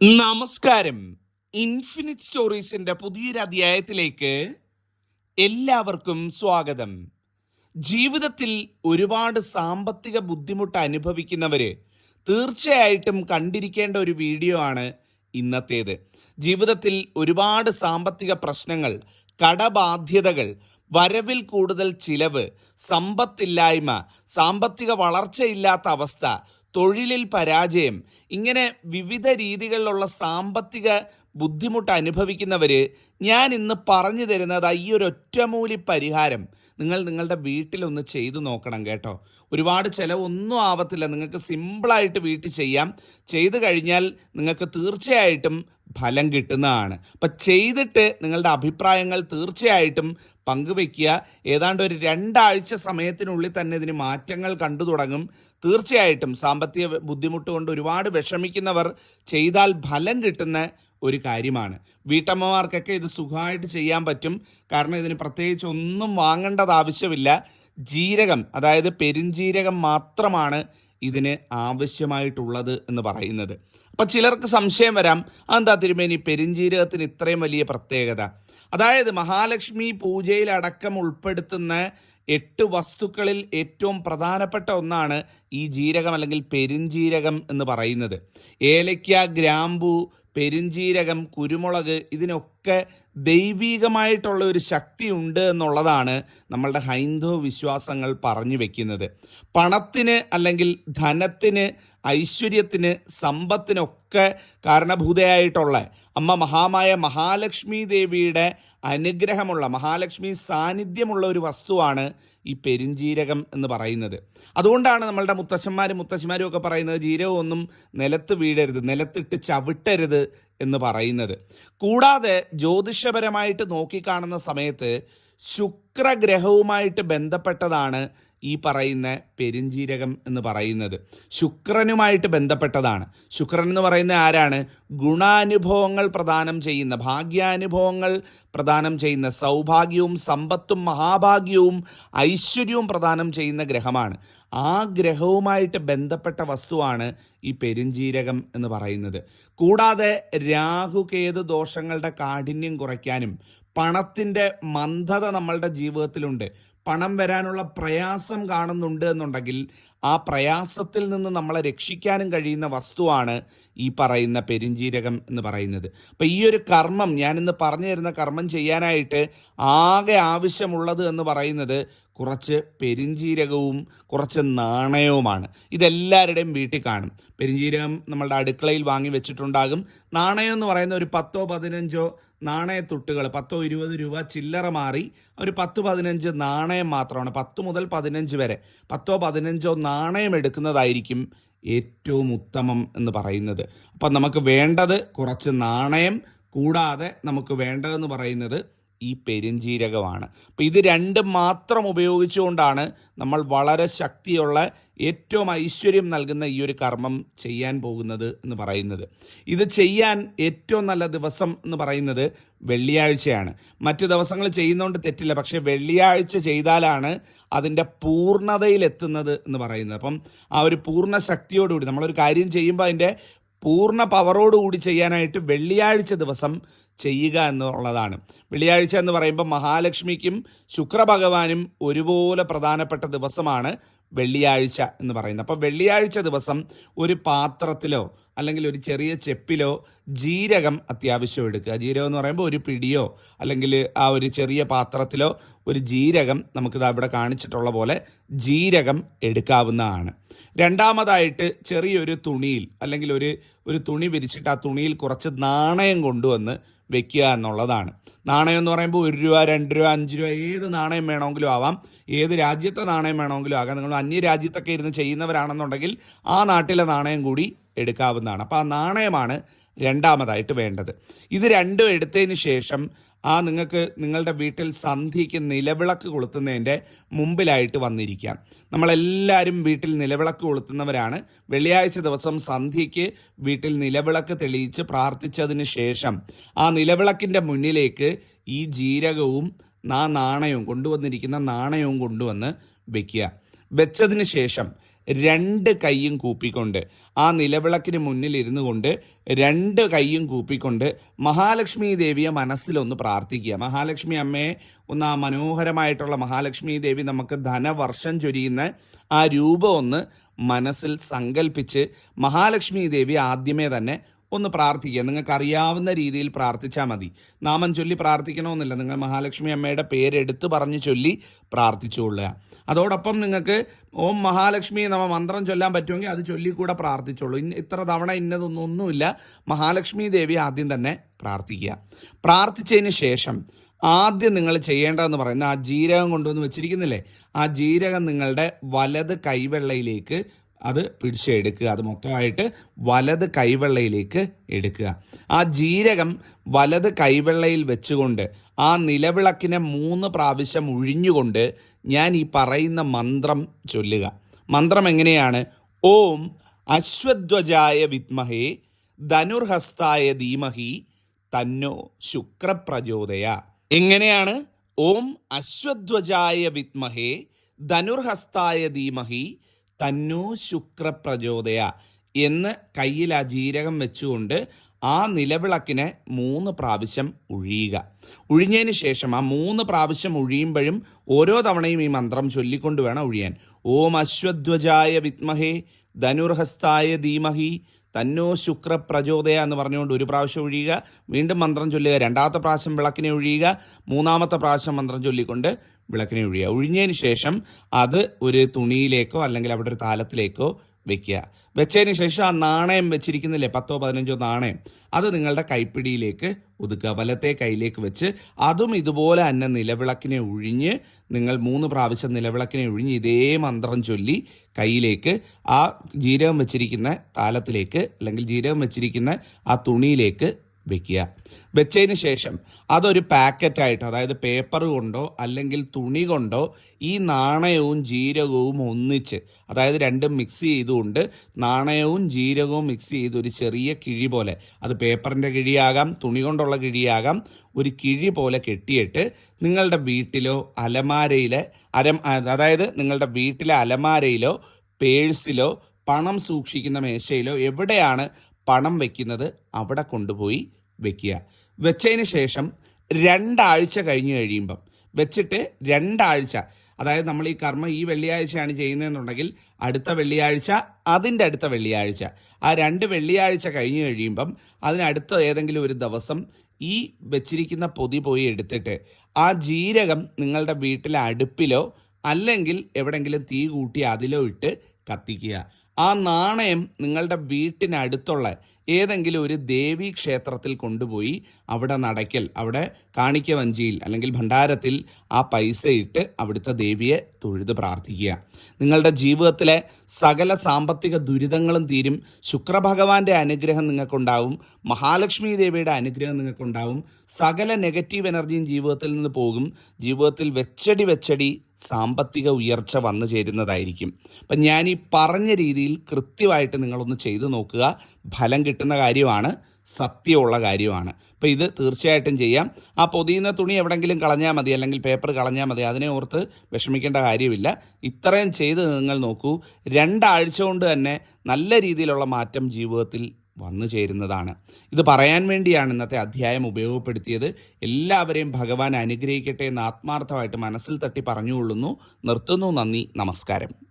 നമസ്കാരം. ഇൻഫിനിറ്റ് സ്റ്റോറീസിന്റെ പുതിയൊരു അധ്യായത്തിലേക്ക് എല്ലാവർക്കും സ്വാഗതം. ജീവിതത്തിൽ ഒരുപാട് സാമ്പത്തിക ബുദ്ധിമുട്ട് അനുഭവിക്കുന്നവര് തീർച്ചയായിട്ടും കണ്ടിരിക്കേണ്ട ഒരു വീഡിയോ ആണ് ഇന്നത്തേത്. ജീവിതത്തിൽ ഒരുപാട് സാമ്പത്തിക പ്രശ്നങ്ങൾ കടബാധ്യതകൾ വരവിൽ കൂടുതൽ ചിലവ് സമ്പത്തില്ലായ്മ സാമ്പത്തിക വളർച്ചയില്ലാത്ത അവസ്ഥ തൊഴിലിൽ പരാജയം ഇങ്ങനെ വിവിധ രീതികളിലുള്ള സാമ്പത്തിക ബുദ്ധിമുട്ട് അനുഭവിക്കുന്നവർ ഞാൻ ഇന്ന് പറഞ്ഞു തരുന്നത് ഈ ഒരു ഒറ്റമൂലി പരിഹാരം നിങ്ങൾ നിങ്ങളുടെ വീട്ടിലൊന്ന് ചെയ്തു നോക്കണം കേട്ടോ. ഒരുപാട് ചിലവൊന്നും ആവത്തില്ല. നിങ്ങൾക്ക് സിമ്പിളായിട്ട് വീട്ടിൽ ചെയ്യാം. ചെയ്തു കഴിഞ്ഞാൽ നിങ്ങൾക്ക് തീർച്ചയായിട്ടും ഫലം കിട്ടുന്നതാണ്. അപ്പം ചെയ്തിട്ട് നിങ്ങളുടെ അഭിപ്രായങ്ങൾ തീർച്ചയായിട്ടും പങ്കുവെക്കുക. ഏതാണ്ട് ഒരു രണ്ടാഴ്ച സമയത്തിനുള്ളിൽ തന്നെ ഇതിന് മാറ്റങ്ങൾ കണ്ടു തുടങ്ങും. തീർച്ചയായിട്ടും സാമ്പത്തിക ബുദ്ധിമുട്ട് കൊണ്ട് ഒരുപാട് വിഷമിക്കുന്നവർ ചെയ്താൽ ഫലം കിട്ടുന്ന ഒരു കാര്യമാണ്. വീട്ടമ്മമാർക്കൊക്കെ ഇത് സുഖമായിട്ട് ചെയ്യാൻ പറ്റും. കാരണം ഇതിന് പ്രത്യേകിച്ച് ഒന്നും വാങ്ങേണ്ടത് ആവശ്യമില്ല. ജീരകം അതായത് പെരുംജീരകം മാത്രമാണ് ഇതിന് ആവശ്യമായിട്ടുള്ളത് എന്ന് പറയുന്നത്. അപ്പം ചിലർക്ക് സംശയം വരാം. എന്താ തിരുമേനി? പെരുംജീരകത്തിന് ഇത്രയും വലിയ പ്രത്യേകത. അതായത് മഹാലക്ഷ്മി പൂജയിലടക്കം ഉൾപ്പെടുത്തുന്ന എട്ട് വസ്തുക്കളിൽ ഏറ്റവും പ്രധാനപ്പെട്ട ഒന്നാണ് ഈ ജീരകം അല്ലെങ്കിൽ പെരുംജീരകം എന്ന് പറയുന്നത്. ഏലയ്ക്ക ഗ്രാമ്പു പെരുംജീരകം കുരുമുളക് ഇതിനൊക്കെ ദൈവീകമായിട്ടുള്ള ഒരു ശക്തി ഉണ്ട് എന്നുള്ളതാണ് നമ്മളുടെ ഹൈന്ദവ വിശ്വാസങ്ങൾ പറഞ്ഞു വെക്കുന്നത്. പണത്തിന് അല്ലെങ്കിൽ ധനത്തിന് ഐശ്വര്യത്തിന് സമ്പത്തിനൊക്കെ കാരണഭൂതയായിട്ടുള്ള അമ്മ മഹാമായ മഹാലക്ഷ്മി ദേവിയുടെ അനുഗ്രഹമുള്ള മഹാലക്ഷ്മി സാന്നിധ്യമുള്ള ഒരു വസ്തുവാണ് ഈ പെരിഞ്ജീരകം എന്ന് പറയുന്നത്. അതുകൊണ്ടാണ് നമ്മളുടെ മുത്തശ്ശന്മാരും മുത്തശ്ശിമാരും ഒക്കെ പറയുന്നത് ജീരകമൊന്നും നിലത്ത് വീഴരുത് നിലത്തിട്ട് ചവിട്ടരുത് എന്ന് പറയുന്നത്. കൂടാതെ ജ്യോതിഷപരമായിട്ട് നോക്കിക്കാണുന്ന സമയത്ത് ശുക്രഗ്രഹവുമായിട്ട് ബന്ധപ്പെട്ടതാണ് ഈ പറയുന്ന പെരിഞ്ജീരകം എന്ന് പറയുന്നത്. ശുക്രനുമായിട്ട് ബന്ധപ്പെട്ടതാണ്. ശുക്രൻ എന്ന് പറയുന്ന ആരാണ്? ഗുണാനുഭവങ്ങൾ പ്രദാനം ചെയ്യുന്ന ഭാഗ്യാനുഭവങ്ങൾ പ്രദാനം ചെയ്യുന്ന സൗഭാഗ്യവും സമ്പത്തും മഹാഭാഗ്യവും ഐശ്വര്യവും പ്രദാനം ചെയ്യുന്ന ഗ്രഹമാണ്. ആ ഗ്രഹവുമായിട്ട് ബന്ധപ്പെട്ട വസ്തുവാണ് ഈ പെരിഞ്ജീരകം എന്ന് പറയുന്നത്. കൂടാതെ രാഹുകേതു ദോഷങ്ങളുടെ കാഠിന്യം കുറയ്ക്കാനും പണത്തിന്റെ മന്ദത നമ്മളുടെ ജീവിതത്തിലുണ്ട്. പണം വരാനുള്ള പ്രയാസം കാണുന്നുണ്ട് എന്നുണ്ടെങ്കിൽ ആ പ്രയാസത്തിൽ നിന്ന് നമ്മളെ രക്ഷിക്കാനും കഴിയുന്ന വസ്തുവാണ് ഈ പറയുന്ന പെരിഞ്ജീരകം എന്ന് പറയുന്നത്. അപ്പം ഈ ഒരു കർമ്മം ഞാനിന്ന് പറഞ്ഞു തരുന്ന കർമ്മം ചെയ്യാനായിട്ട് ആകെ ആവശ്യമുള്ളത് എന്ന് പറയുന്നത് കുറച്ച് പെരിഞ്ജീരകവും കുറച്ച് നാണയവുമാണ്. ഇതെല്ലാവരുടെയും വീട്ടിൽ കാണും. പെരിഞ്ജീരകം നമ്മളുടെ അടുക്കളയിൽ വാങ്ങി വെച്ചിട്ടുണ്ടാകും. നാണയം എന്ന് പറയുന്ന ഒരു പത്തോ പതിനഞ്ചോ നാണയത്തുട്ടുകൾ പത്തോ ഇരുപത് രൂപ ചില്ലറ മാറി ഒരു പത്ത് പതിനഞ്ച് നാണയം മാത്രമാണ്. പത്ത് മുതൽ പതിനഞ്ച് വരെ. പത്തോ പതിനഞ്ചോ നാണയം എടുക്കുന്നതായിരിക്കും ഏറ്റവും ഉത്തമം എന്ന് പറയുന്നത്. അപ്പം നമുക്ക് വേണ്ടത് കുറച്ച് നാണയം കൂടാതെ നമുക്ക് വേണ്ടതെന്ന് പറയുന്നത് ഈ പെരുംജീരകമാണ്. അപ്പോൾ ഇത് രണ്ടും മാത്രം ഉപയോഗിച്ചുകൊണ്ടാണ് നമ്മൾ വളരെ ശക്തിയുള്ള ഏറ്റവും ഐശ്വര്യം നൽകുന്ന ഈ ഒരു കർമ്മം ചെയ്യാൻ പോകുന്നത് എന്ന് പറയുന്നത്. ഇത് ചെയ്യാൻ ഏറ്റവും നല്ല ദിവസം എന്ന് പറയുന്നത് വെള്ളിയാഴ്ചയാണ്. മറ്റു ദിവസങ്ങൾ ചെയ്യുന്നതുകൊണ്ട് തെറ്റില്ല പക്ഷേ വെള്ളിയാഴ്ച ചെയ്താലാണ് അതിന്റെ പൂർണതയിലെത്തുന്നത് എന്ന് പറയുന്നത്. അപ്പം ആ ഒരു പൂർണ ശക്തിയോടുകൂടി നമ്മളൊരു കാര്യം ചെയ്യുമ്പോൾ അതിന്റെ പൂർണ പവറോടുകൂടി ചെയ്യാനായിട്ട് വെള്ളിയാഴ്ച ദിവസം ചെയ്യുക എന്നുള്ളതാണ്. വെള്ളിയാഴ്ച എന്ന് പറയുമ്പോൾ മഹാലക്ഷ്മിക്കും ശുക്രഭഗവാനും ഒരുപോലെ പ്രധാനപ്പെട്ട ദിവസമാണ് വെള്ളിയാഴ്ച എന്ന് പറയുന്നത്. അപ്പോൾ വെള്ളിയാഴ്ച ദിവസം ഒരു പാത്രത്തിലോ അല്ലെങ്കിൽ ഒരു ചെറിയ ചെപ്പിലോ ജീരകം അത്യാവശ്യം എടുക്കുക. ജീരകം എന്ന് പറയുമ്പോൾ ഒരു പിടിയോ അല്ലെങ്കിൽ ആ ഒരു ചെറിയ പാത്രത്തിലോ ഒരു ജീരകം നമുക്കിത് അവിടെ കാണിച്ചിട്ടുള്ള പോലെ ജീരകം എടുക്കാവുന്നതാണ്. രണ്ടാമതായിട്ട് ചെറിയൊരു തുണിയിൽ അല്ലെങ്കിൽ ഒരു ഒരു തുണി വിരിച്ചിട്ട് ആ തുണിയിൽ കുറച്ച് നാണയം കൊണ്ടുവന്ന് വെക്കുക എന്നുള്ളതാണ്. നാണയം എന്ന് പറയുമ്പോൾ ഒരു രൂപ രണ്ട് രൂപ അഞ്ച് രൂപ ഏത് നാണയം വേണമെങ്കിലും ആവാം. ഏത് രാജ്യത്തെ നാണയം വേണമെങ്കിലും ആകാം. നിങ്ങൾ അന്യ രാജ്യത്തൊക്കെ ഇരുന്ന് ചെയ്യുന്നവരാണെന്നുണ്ടെങ്കിൽ ആ നാട്ടിലെ നാണയം കൂടി എടുക്കാവുന്നതാണ്. അപ്പോൾ ആ നാണയമാണ് രണ്ടാമതായിട്ട് വേണ്ടത്. ഇത് രണ്ടും എടുത്തതിന് ശേഷം ആ നിങ്ങൾക്ക് നിങ്ങളുടെ വീട്ടിൽ സന്ധിക്ക് നിലവിളക്ക് കൊളുത്തുന്നതിന്റെ മുമ്പിലായിട്ട് വന്നിരിക്കാം. നമ്മളെല്ലാവരും വീട്ടിൽ നിലവിളക്ക് കൊളുത്തുന്നവരാണ്. വെള്ളിയാഴ്ച ദിവസം സന്ധ്യയ്ക്ക് വീട്ടിൽ നിലവിളക്ക് തെളിയിച്ച് പ്രാർത്ഥിച്ചതിന് ശേഷം ആ നിലവിളക്കിന്റെ മുന്നിലേക്ക് ഈ ജീരകവും നാ നാണയവും കൊണ്ടുവന്നിരിക്കുന്ന നാണയവും കൊണ്ടുവന്ന് വെക്കുക. വെച്ചതിന് ശേഷം രണ്ട് കൈയും കൂപ്പിക്കൊണ്ട് ആ നിലവിളക്കിന് മുന്നിൽ ഇരുന്നു കൊണ്ട് രണ്ട് കൈയും കൂപ്പിക്കൊണ്ട് മഹാലക്ഷ്മി ദേവിയെ മനസ്സിലൊന്ന് പ്രാർത്ഥിക്കുക. മഹാലക്ഷ്മി അമ്മയെ ഒന്ന് ആ മനോഹരമായിട്ടുള്ള മഹാലക്ഷ്മി ദേവി നമുക്ക് ധനവർഷം ചൊരിയുന്ന ആ രൂപം ഒന്ന് മനസ്സിൽ സങ്കല്പിച്ച് മഹാലക്ഷ്മി ദേവി ആദ്യമേ തന്നെ ഒന്ന് പ്രാർത്ഥിക്കുക. നിങ്ങൾക്ക് അറിയാവുന്ന രീതിയിൽ പ്രാർത്ഥിച്ചാൽ മതി. നാമം ചൊല്ലി പ്രാർത്ഥിക്കണമെന്നില്ല. നിങ്ങൾ മഹാലക്ഷ്മി അമ്മയുടെ പേരെടുത്ത് പറഞ്ഞ് ചൊല്ലി പ്രാർത്ഥിച്ചുകൊള്ളുക അതോടൊപ്പം നിങ്ങൾക്ക് ഓം മഹാലക്ഷ്മി നമ്മ മന്ത്രം ചൊല്ലാൻ പറ്റുമെങ്കിൽ അത് ചൊല്ലിക്കൂടെ പ്രാർത്ഥിച്ചോളൂ. ഇന്ന് ഇത്ര തവണ ഇന്നതൊന്നും ഒന്നുമില്ല. മഹാലക്ഷ്മി ദേവി ആദ്യം തന്നെ പ്രാർത്ഥിക്കുക. പ്രാർത്ഥിച്ചതിന് ശേഷം ആദ്യം നിങ്ങൾ ചെയ്യേണ്ടതെന്ന് പറയുന്നത് ആ ജീരകം കൊണ്ടുവന്ന് വെച്ചിരിക്കുന്നില്ലേ? ആ ജീരകം നിങ്ങളുടെ വലത് കൈവെള്ളയിലേക്ക് അത് പിടിച്ചെടുക്കുക അത് മൊത്തമായിട്ട് വലത് കൈവെള്ളയിലേക്ക് എടുക്കുക. ആ ജീരകം വലത് കൈവെള്ളയിൽ വെച്ചുകൊണ്ട് ആ നിലവിളക്കിനെ മൂന്ന് പ്രാവശ്യം ഉഴിഞ്ഞുകൊണ്ട് ഞാൻ ഈ പറയുന്ന മന്ത്രം ചൊല്ലുക. മന്ത്രം എങ്ങനെയാണ്? ഓം അശ്വധ്വജായ വിത്മഹേ ധനുർഹസ്തായ ധീമഹി തന്നോ ശുക്രപ്രചോദയ. എങ്ങനെയാണ്? ഓം അശ്വധ്വജായ വിത്മഹേ ധനുർഹസ്തായ ധീമഹി തന്നോ ശുക്രപ്രചോദയ എന്ന് കയ്യിൽ ആ ജീരകം വെച്ചുകൊണ്ട് ആ നിലവിളക്കിനെ മൂന്ന് പ്രാവശ്യം ഉഴിയുക ഒഴിഞ്ഞതിന് ശേഷം ആ മൂന്ന് പ്രാവശ്യം ഒഴിയുമ്പോഴും ഓരോ തവണയും ഈ മന്ത്രം ചൊല്ലിക്കൊണ്ട് വേണം ഉഴിയാൻ. ഓം അശ്വധ്വജായ വിത്മഹേ ധനുർഹസ്തായ ധീമഹി തന്നോ ശുക്ര പ്രചോദയ എന്ന് പറഞ്ഞുകൊണ്ട് ഒരു പ്രാവശ്യം ഒഴിയുക വീണ്ടും മന്ത്രം ചൊല്ലുക രണ്ടാമത്തെ പ്രാവശ്യം വിളക്കിനെ ഒഴിയുക മൂന്നാമത്തെ പ്രാവശ്യം മന്ത്രം ചൊല്ലിക്കൊണ്ട് വിളക്കിനെ ഒഴിയുക. ഒഴിഞ്ഞതിന് ശേഷം അത് ഒരു തുണിയിലേക്കോ അല്ലെങ്കിൽ അവിടെ ഒരു താലത്തിലേക്കോ വെക്കുക. വെച്ചതിന് ശേഷം ആ നാണയം വെച്ചിരിക്കുന്നില്ലേ? പത്തോ പതിനഞ്ചോ നാണയം. അത് നിങ്ങളുടെ കൈപ്പിടിയിലേക്ക് ഒതുക്കുക. വലത്തെ കൈയിലേക്ക് വെച്ച് അതും ഇതുപോലെ തന്നെ നിലവിളക്കിനെ ഒഴിഞ്ഞ് നിങ്ങൾ മൂന്ന് പ്രാവശ്യം നിലവിളക്കിനെ ഒഴിഞ്ഞ് ഇതേ മന്ത്രം ചൊല്ലി കയ്യിലേക്ക് ആ ജീരകം വെച്ചിരിക്കുന്ന താലത്തിലേക്ക് അല്ലെങ്കിൽ ജീരകം വെച്ചിരിക്കുന്ന ആ തുണിയിലേക്ക് വെക്കുക. വെച്ചതിന് ശേഷം അതൊരു പാക്കറ്റായിട്ട് അതായത് പേപ്പർ കൊണ്ടോ അല്ലെങ്കിൽ തുണി കൊണ്ടോ ഈ നാണയവും ജീരകവും ഒന്നിച്ച് അതായത് രണ്ടും മിക്സ് ചെയ്തുകൊണ്ട് നാണയവും ജീരകവും മിക്സ് ചെയ്ത് ഒരു ചെറിയ കിഴി പോലെ അത് പേപ്പറിന്റെ കിഴിയാകാം തുണി കൊണ്ടുള്ള കിഴിയാകാം ഒരു കിഴി പോലെ കെട്ടിയിട്ട് നിങ്ങളുടെ വീട്ടിലോ അലമാരയിലെ അരം അതായത് നിങ്ങളുടെ വീട്ടിലെ അലമാരയിലോ പേഴ്സിലോ പണം സൂക്ഷിക്കുന്ന മേശയിലോ എവിടെയാണ് പണം വയ്ക്കുന്നത് അവിടെ കൊണ്ടുപോയി വെക്കുക. വെച്ചതിന് ശേഷം രണ്ടാഴ്ച കഴിഞ്ഞ് കഴിയുമ്പം വെച്ചിട്ട് രണ്ടാഴ്ച അതായത് നമ്മൾ ഈ കർമ്മം ഈ വെള്ളിയാഴ്ചയാണ് ചെയ്യുന്നതെന്നുണ്ടെങ്കിൽ അടുത്ത വെള്ളിയാഴ്ച അതിന്റെ അടുത്ത വെള്ളിയാഴ്ച. ആ രണ്ട് വെള്ളിയാഴ്ച കഴിഞ്ഞ് കഴിയുമ്പം അതിനടുത്ത ഏതെങ്കിലും ഒരു ദിവസം ഈ വെച്ചിരിക്കുന്ന പൊതി പോയി എടുത്തിട്ട് ആ ജീരകം നിങ്ങളുടെ വീട്ടിലെ അടുപ്പിലോ അല്ലെങ്കിൽ എവിടെങ്കിലും തീ കൂട്ടി അതിലോ ഇട്ട് കത്തിക്കുക. ആ നാണയം നിങ്ങളുടെ വീട്ടിനടുത്തുള്ള ഏതെങ്കിലും ഒരു ദേവീ ക്ഷേത്രത്തിൽ കൊണ്ടുപോയി അവിടെ നടക്കൽ അവിടെ കാണിക്ക വഞ്ചിയിൽ അല്ലെങ്കിൽ ഭണ്ഡാരത്തിൽ ആ പൈസ ഇട്ട് അവിടുത്തെ ദേവിയെ തൊഴുത് പ്രാർത്ഥിക്കുക. നിങ്ങളുടെ ജീവിതത്തിലെ സകല സാമ്പത്തിക ദുരിതങ്ങളും തീരും. ശുക്രഭഗവാന്റെ അനുഗ്രഹം നിങ്ങൾക്കുണ്ടാവും. മഹാലക്ഷ്മി ദേവിയുടെ അനുഗ്രഹം നിങ്ങൾക്കുണ്ടാവും. സകല നെഗറ്റീവ് എനർജിയും ജീവിതത്തിൽ നിന്ന് പോകും. ജീവിതത്തിൽ വെച്ചടി വെച്ചടി സാമ്പത്തിക ഉയർച്ച വന്നു ചേരുന്നതായിരിക്കും. അപ്പം ഞാൻ ഈ പറഞ്ഞ രീതിയിൽ കൃത്യമായിട്ട് നിങ്ങളൊന്ന് ചെയ്തു നോക്കുക. ഫലം കിട്ടുന്ന കാര്യമാണ് സത്യമുള്ള കാര്യമാണ്. അപ്പോൾ ഇത് തീർച്ചയായിട്ടും ചെയ്യാം. ആ പൊതിയുന്ന തുണി എവിടെങ്കിലും കളഞ്ഞാൽ മതി അല്ലെങ്കിൽ പേപ്പർ കളഞ്ഞാൽ മതി അതിനെ ഓർത്ത് വിഷമിക്കേണ്ട കാര്യമില്ല. ഇത്രയും ചെയ്ത് നിങ്ങൾ നോക്കൂ. രണ്ടാഴ്ച കൊണ്ട് തന്നെ നല്ല രീതിയിലുള്ള മാറ്റം ജീവിതത്തിൽ വന്നു ചേരുന്നതാണ്. ഇത് പറയാൻ വേണ്ടിയാണ് ഇന്നത്തെ അധ്യായം ഉപയോഗപ്പെടുത്തിയത്. എല്ലാവരെയും ഭഗവാൻ അനുഗ്രഹിക്കട്ടെ എന്ന് ആത്മാർത്ഥമായിട്ട് മനസ്സിൽ തട്ടി പറഞ്ഞുകൊള്ളുന്നു. നിർത്തുന്നു. നന്ദി. നമസ്കാരം.